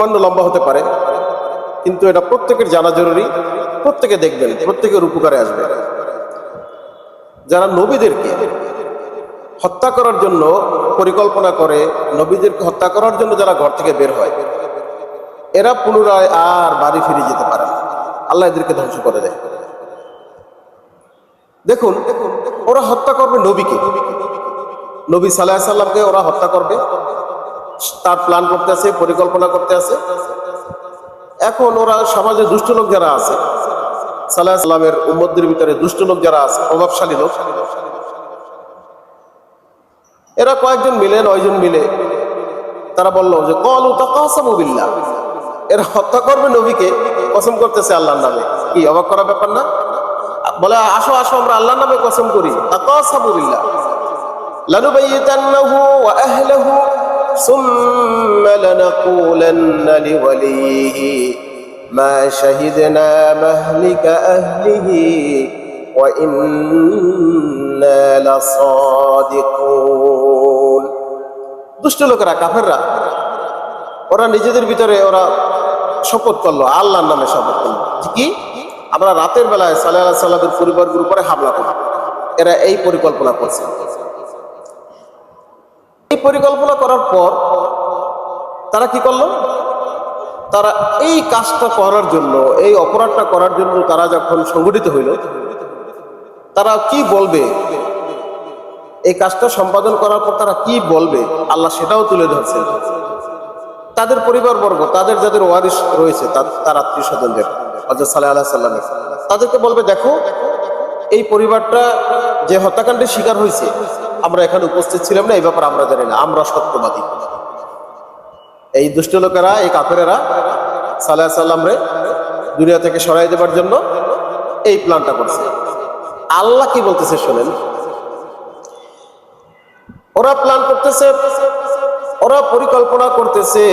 সামান্য লম্বা হতে পারে, কিন্তু এটা প্রত্যেকের জানা জরুরি, প্রত্যেকে দেখবেন, প্রত্যেকের উপকারে আসবে। যারা নবীদেরকে হত্যা করার জন্য পরিকল্পনা করে, নবীদেরকে হত্যা করার জন্য যারা ঘর থেকে বের হয়, এরা পুনরায় আর বাড়ি ফিরে যেতে পারে আল্লাহ এদেরকে ধ্বংস করে দেয়। দেখুন, ওরা হত্যা করবে নবীকে। নবী সাল্লাহ সাল্লামকে ওরা হত্যা করবে। তার প্ল্যান করতে আছে, পরিকল্পনা করতে আছে। এখন ওরা সমাজে দুষ্ট লোক যারা আছে সাল্লাহ সাল্লামের উম্মদের ভিতরে দুষ্ট লোক যারা আছে, প্রভাবশালী লোক, এরা কয়েকজন মিলে, নয়জন মিলে, তারা বলল যে, কল বিল্লাহ। এরা হত্যা করবে নবীকে, কসম করতেছে আল্লাহর নামে। কি, অবাক করা ব্যাপার না? বলে, আসো আসো, আমরা আল্লাহর নামে কসম করি। তাকাসাবু বিল্লাহ। লানুবাইয়াতান্নাহু ওয়া ثم لنقولن لوليه ما شهدنا مهلك أهله وإنا لصادقون দুষ্ট লোকেরা কাফেররা ওরা নিজেদের ভিতরে ওরা শপথ করলো আল্লাহর নামে শপথ করলো যে কি আমরা রাতের বেলায় সাল্লাহ সাল্লামের পরিবারগুলোর উপরে হামলা করব এরা এই পরিকল্পনা করছে এই পরিকল্পনা করার পর তারা কি করল? তারা এই কাজটা করার জন্য, এই অপরাধটা করার জন্য তারা যখন সংগঠিত হইল, তারা কি বলবে? এই কাজটা সম্পাদন করার পর তারা কি বলবে? আল্লাহ সেটাও তুলে ধরছে। তাদের পরিবারবর্গ, তাদের যাদের ওয়ারিস রয়েছে তার- আত্মীয় স্বজনদের সাল্লাহ আল্লাহ সাল্লামের তাদেরকে বলবে, দেখো, এই পরিবারটা যে হত্যাকাণ্ডের শিকার হয়েছে আমরা এখানে উপস্থিত ছিলাম না, এই ব্যাপারে আমরা জানি না। আমরা সত্যবাদী। এই দুষ্ট লোকেরা, এই কাপড়েরা সাল্লাহ সাল্লামরে দুনিয়া থেকে সরাই দেবার জন্য এই প্ল্যানটা করছে। আল্লাহ কি বলতেছে শোনেন? ওরা প্ল্যান করতেছে, ওরা পরিকল্পনা করতেছে,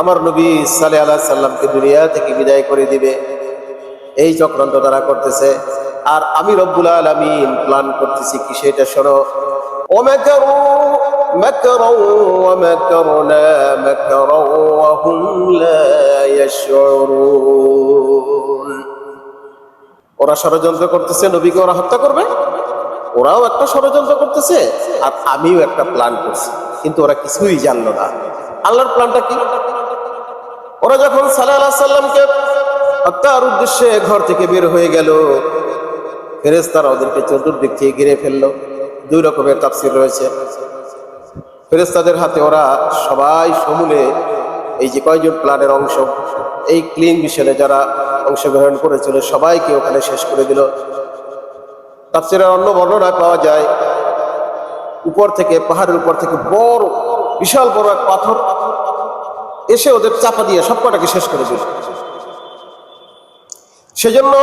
আমার নবী সালে আল্লাহ সাল্লামকে দুনিয়া থেকে বিদায় করে দিবে। এই চক্রান্ত তারা করতেছে। আর আমি রব্বুল আলমিন প্ল্যান করতেছি কি সেটা শোনো। ومكروا مكرا ومكرنا مكرا وهم لا يشعرون ওরা ষড়যন্ত্র করতেছে নবীকে ওরা হত্যা করবে ওরাও একটা ষড়যন্ত্র করতেছে আর আমিও একটা প্ল্যান করছি কিন্তু ওরা কিছুই জানলো না আল্লাহর প্ল্যানটা কি ওরা যখন সাল্লাহ সাল্লামকে হত্যার উদ্দেশ্যে ঘর থেকে বের হয়ে গেল ফেরেস্তারা ওদেরকে চতুর্দিক থেকে ঘিরে ফেললো দুই রকমের তাফসির রয়েছে। ফেরেস্তাদের হাতে ওরা সবাই সমূলে এই যে কয়জন প্ল্যানের অংশ, এই ক্লিন মিশনে যারা অংশগ্রহণ করেছিল, সবাইকে ওখানে শেষ করে দিল। তাফসিরের অন্য বর্ণনায় পাওয়া যায়, উপর থেকে, পাহাড়ের উপর থেকে বড়, বিশাল বড় এক পাথর এসে ওদের চাপা দিয়ে সব কটাকে শেষ করে দিল। সেজন্য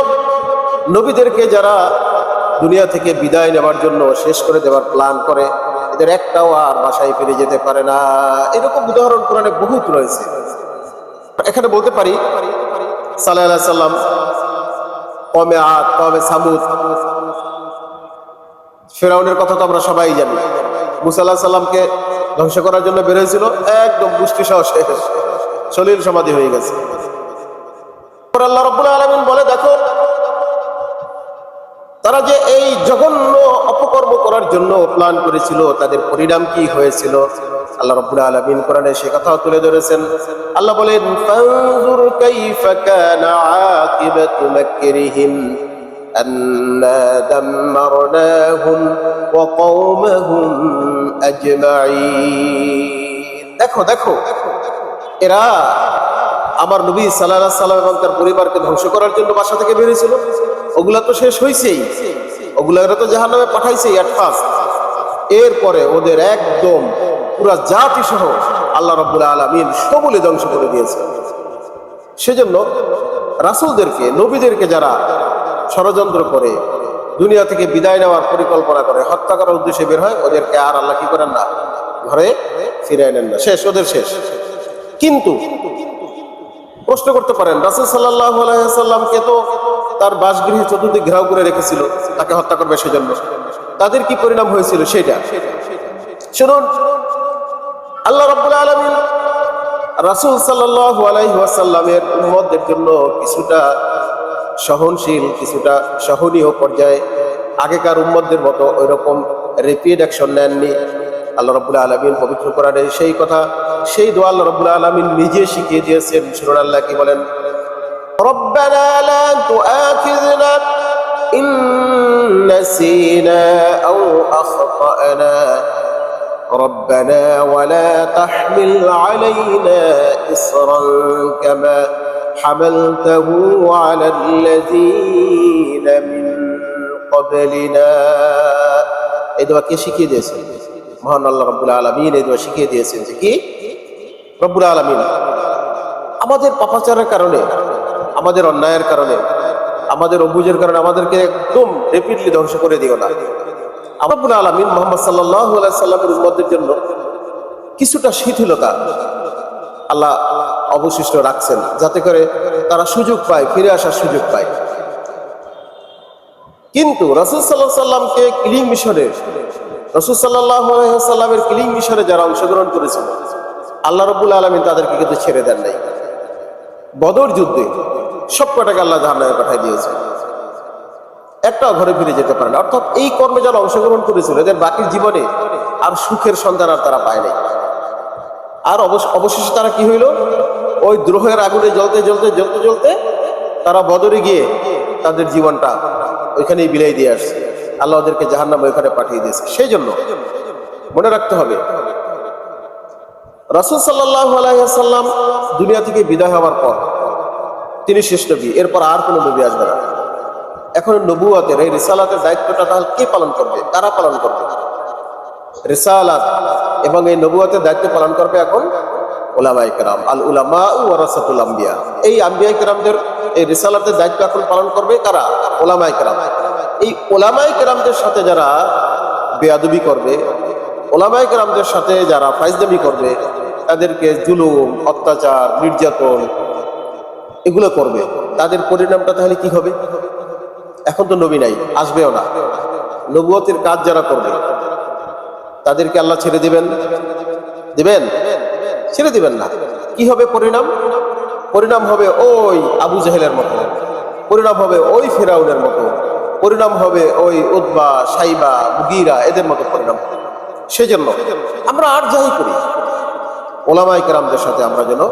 নবীদেরকে যারা দুনিয়া থেকে বিদায় নেওয়ার জন্য শেষ করে দেওয়ার প্ল্যান করে, এদের একটাও আর বাসায় ফিরে যেতে পারে না। এরকম উদাহরণ কোরআনে বহুত রয়েছে। এখানে বলতে পারি সাল্লাহ সাল্লাম কমে আদ কমে সামুদ, ফেরাউনের কথা তো আমরা সবাই জানি। মুসাল্লাহ সাল্লামকে ধ্বংস করার জন্য বেরোয়েছিল একদম মুষ্টি সহ শেষ সলিল সমাধি হয়ে গেছে। আল্লাহ রব্বুল আলমিন বলে, দেখো তারা যে এই জঘন্য অপকর্ম করার জন্য প্ল্যান করেছিল তাদের পরিণাম কি হয়েছিল আল্লাহ রব্বুল আলামিন কোরআনে সে কথাও তুলে ধরেছেন আল্লাহ বলেন ফানজুর কাইফা কানা আকিবাতু মাকরিহিম أنا دمرناهم وقومهم أجمعين দেখো দেখো এরা আমার নবী সাল্লাহ সাল্লাম এবং তার পরিবারকে ধ্বংস করার জন্য বাসা থেকে বেরিয়েছিল ওগুলা তো শেষ হয়েছেই ওগুলা তো জাহান নামে পাঠাইছেই অ্যাট ফার্স্ট এরপরে ওদের একদম পুরা জাতি সহ আল্লাহ রব্বুল আলমিন সবলে ধ্বংস করে দিয়েছে। সেজন্য রাসুলদেরকে, নবীদেরকে যারা ষড়যন্ত্র করে, দুনিয়া থেকে বিদায় নেওয়ার পরিকল্পনা করে, হত্যা করার উদ্দেশ্যে বের হয়, ওদেরকে আর আল্লাহ কি করেন না? ঘরে ফিরে নেন না। শেষ, ওদের শেষ। কিন্তু প্রশ্ন করতে পারেন, রাসুল সাল্লাহ আলাইসাল্লামকে তো তার বাসগৃহে চতুর্দিক ঘেরাও করে রেখেছিল, তাকে হত্যা করবে সেজন্য। তাদের কি পরিণাম হয়েছিল সেটা? শুনুন, আল্লাহ রব আলমিন রাসুল সাল্লাহ আলাইসাল্লামের উম্মদের জন্য কিছুটা সহনশীল, কিছুটা সহনীয় পর্যায়ে আগেকার উম্মদের মতো ওই রকম রেপিড অ্যাকশন নেননি। আল্লাহ রবুল্লা আলমিন পবিত্র করার সেই কথা, সেই দোয়া আল্লাহ রবুল্লা আলমিন নিজে শিখিয়ে দিয়েছেন। সুরান আল্লাহ কি বলেন? تؤاخذنا إن نسينا أو أخطأنا ربنا ولا تحمل علينا إصرا كما حملته على الذين من قبلنا এই দোয়া কে শিখিয়ে দিয়েছেন মহান আল্লাহ রব্বুল আলমিন এই দোয়া শিখিয়ে দিয়েছেন যে কি রব্বুল আলমিন আমাদের পাপাচারের কারণে আমাদের অন্যায়ের কারণে, আমাদের অভুজের কারণে আমাদেরকে একদম রেপিডলি ধ্বংস করে দিও না। আবাবুল আলমিন মোহাম্মদ সাল্লাহ সাল্লামের জন্য কিছুটা শিথিলতা আল্লাহ অবশিষ্ট রাখছেন, যাতে করে তারা সুযোগ পায়, ফিরে আসার সুযোগ পায়। কিন্তু রসুল সাল্লাহ সাল্লামকে কিলিং মিশনের রসুল সাল্লাহ সাল্লামের কিলিং মিশনে যারা অংশগ্রহণ করেছিল, আল্লাহ রবুল আলমিন তাদেরকে কিন্তু ছেড়ে দেন নাই। বদর যুদ্ধে সব কটাকে আল্লাহ জাহান্নামে পাঠিয়ে দিয়েছে? একটাও ঘরে ফিরে যেতে পারে না। অর্থাৎ এই কর্মে যারা অংশগ্রহণ করেছিল, এদের বাকি জীবনে আর সুখের সন্ধান আর তারা পায় নাই। আর অবশেষে তারা কি হইল? ওই দ্রোহের আগুনে জ্বলতে জ্বলতে জ্বলতে জ্বলতে তারা বদরে গিয়ে তাদের জীবনটা ওইখানেই বিলাই দিয়ে আসছে। আল্লাহ ওদেরকে জাহান্নামে ওইখানে পাঠিয়ে দিয়েছে। সেই জন্য মনে রাখতে হবে, রাসুল সাল্লাহ আলাইসাল্লাম দুনিয়া থেকে বিদায় হওয়ার পর তিনি শেষ নবী এরপর আর কোনো নবী আসবে না। এখন নবুয়াতের এই রিসালাতের দায়িত্বটা তাহলে কে পালন করবে? কারা পালন করবে? রিসালাত এবং এই নবুয়াতের দায়িত্ব পালন করবে এখন ওলামাই কেরাম, আল উলামা ওয়ারাসাতুল আম্বিয়া। এই আম্বিয়া কেরামদের এই রিসালাতের দায়িত্ব এখন পালন করবে কারা? ওলামাই কেরাম। এই ওলামাই কেরামদের সাথে যারা বেয়াদবি করবে ওলামাই কেরামদের সাথে যারা ফাইজদামি করবে, তাদেরকে জুলুম, অত্যাচার, নির্যাতন এগুলো করবে। তাদের পরিণামটা তাহলে কি হবে? এখন তো নবী নাই, আসবেও না। নবুয়তের কাজ যারা করবে, তাদেরকে আল্লাহ ছেড়ে দিবেন? দিবেন? ছেড়ে দিবেন না। কি হবে পরিণাম? পরিণাম হবে ওই আবু জাহেলের মতো। পরিণাম হবে ওই ফেরাউনের মতো। পরিণাম হবে ওই উদ্বা সাইবা, মুগিরা, এদের মতো পরিণাম। সেজন্য আমরা আর যাই করি। ওলামাই কেরামদের সাথে আমরা যেন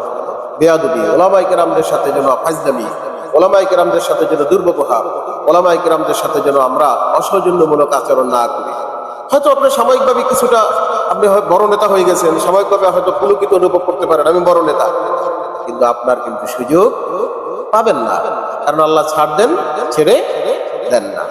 বেয়াদবি ওলামাই কেরামদের সাথে যেন ফাজদামি ওলামাই কেরামদের সাথে যেন দুর্ব্যবহার ওলামাই কেরামদের সাথে যেন আমরা অসৌজন্যমূলক আচরণ না করি। হয়তো আপনার সাময়িকভাবে কিছুটা, আপনি বড় নেতা হয়ে গেছেন, সাময়িকভাবে হয়তো পুলকিত অনুভব করতে পারেন, আমি বড় নেতা। কিন্তু আপনার কিন্তু সুযোগ পাবেন না, কারণ আল্লাহ ছাড় দেন, ছেড়ে দেন না।